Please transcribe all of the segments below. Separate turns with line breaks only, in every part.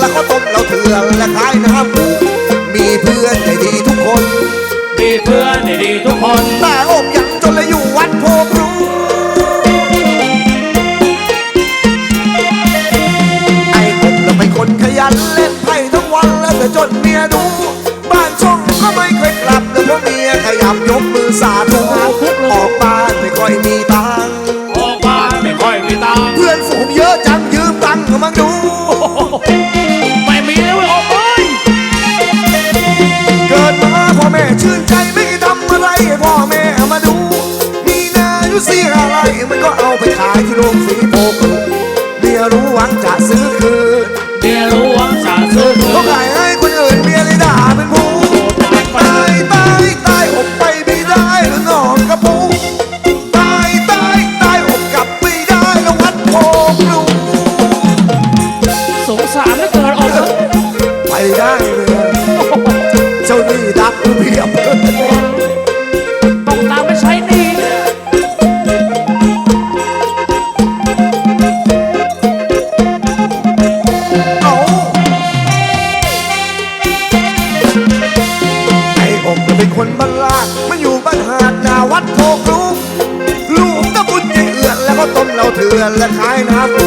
แล้วก็ต้มเราเถื่อนและขายน้ำผูมีเพื่อนใจดีทุกคน
มีเพื่อนดีทุกคน
ต่อบยังจนเลยอยู่วัดโพครูไอ้ผมเราเป็นคนขยันเล่นไพ่ทั้งวัน แล้วแต่จนเมียดูบ้านช่องก็ไม่เคยกลับแล้วเพราะเมียขยับยกมือสาธุออกบ้านไม่ค่อยมีตังค์
ออกบ้านไม่ค่อยมีตังค์
เพื่อนฝูงเยอะจังยืมตังค์มาดู
ไม่มีแล้วเว้ยออกไป
เกิดมาพ่อแม่ชื่นใจไม่ทำอะไรให้พ่อแม่มาดูมีนาอยู่เสียอะไรมันก็เอาไปขายที่โรงสีโพกรุเมียรู้หวังจะซื้อคืน
เมียรู้หวังจะซื้อคื
ก็
น
ลาดมั
นอ
ยู่บ้า
น
หาดนาวัดโพกรูลูกตะบุญยังเอือนแล้วก็ต้มเราเถื่อนและขายน้ำปู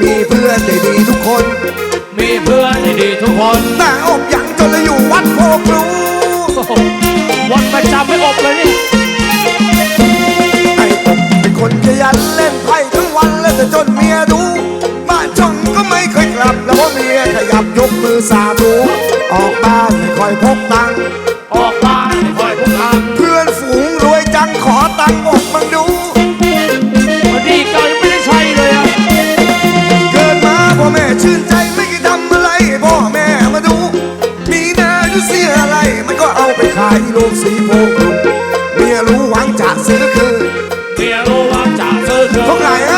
มีเพื่อนได้ดีทุกคน
มีเพื่อนดีๆทุกคน
แต่อกยังจนเลยอยู่วัดโพกรู
โอ้โหวันประจำไม่อบเลยเนี่ย
ไอ้อกเป็นคนขยันเล่นไพ่ทั้งวันแล้วแต่จนเมียดูบ้านช่องก็ไม่เคยกลับแล้วเพราะเมียขยับยกมือสาธุออกบ้านไม่ค่อยพกตังค์
พ่
อแม่มาดู มีนาอยู่เสียอะไร มันก็เอาไปขายโลกสีโพคุเมียรู้หวังจะซื้อคือ
เมียรู้หวังจะซื้อคือเท่ไหร่
ฮะ